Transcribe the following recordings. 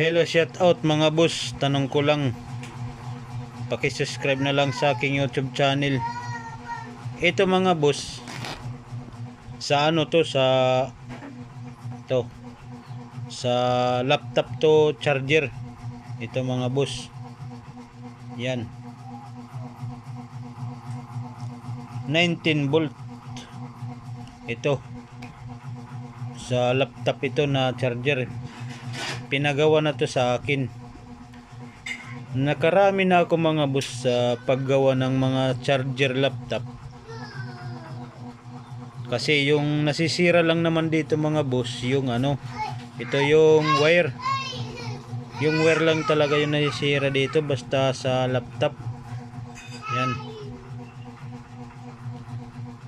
Hello, shout out mga boss. Tanong ko lang. Paki-subscribe na lang sa aking YouTube channel. Ito mga boss. Sa ano to sa to sa laptop to charger. Ito mga boss. Yan. 19 volt. Ito. Sa laptop ito na charger pinagawa na to sa akin. Nakarami na ako mga boss sa paggawa ng mga charger laptop. Kasi yung nasisira lang naman dito mga boss yung ano ito yung wire. Yung wire lang talaga yung nasisira dito basta sa laptop. Yan.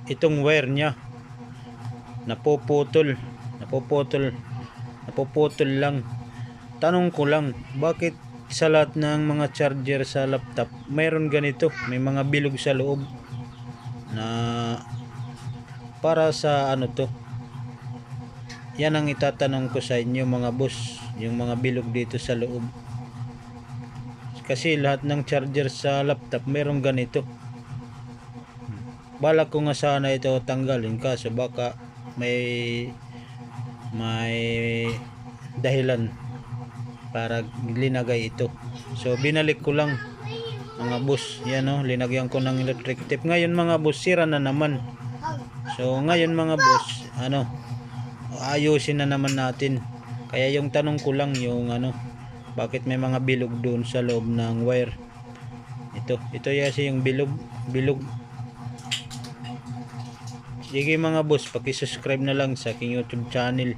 Itong wire nya napuputol. Napuputol. Napuputol lang tanong ko lang bakit sa lahat ng mga charger sa laptop mayroon ganito? May mga bilog sa loob na para sa ano to? Yan ang itatanong ko sa inyo mga boss yung mga bilog dito sa loob. Kasi lahat ng charger sa laptop mayroon ganito. Balak ko nga sana ito tanggalin kaso baka may may dahilan para linagay ito. So binalik ko lang mga boss. Yan o linagyan ko ng electric tape. Ngayon mga boss sira na naman. So ngayon mga boss ano ayusin na naman natin. Kaya yung tanong ko lang yung ano bakit may mga bilog doon sa loob ng wire? Ito ito yasi yung bilog bilog. Sige mga boss paki-subscribe na lang sa aking youtube channel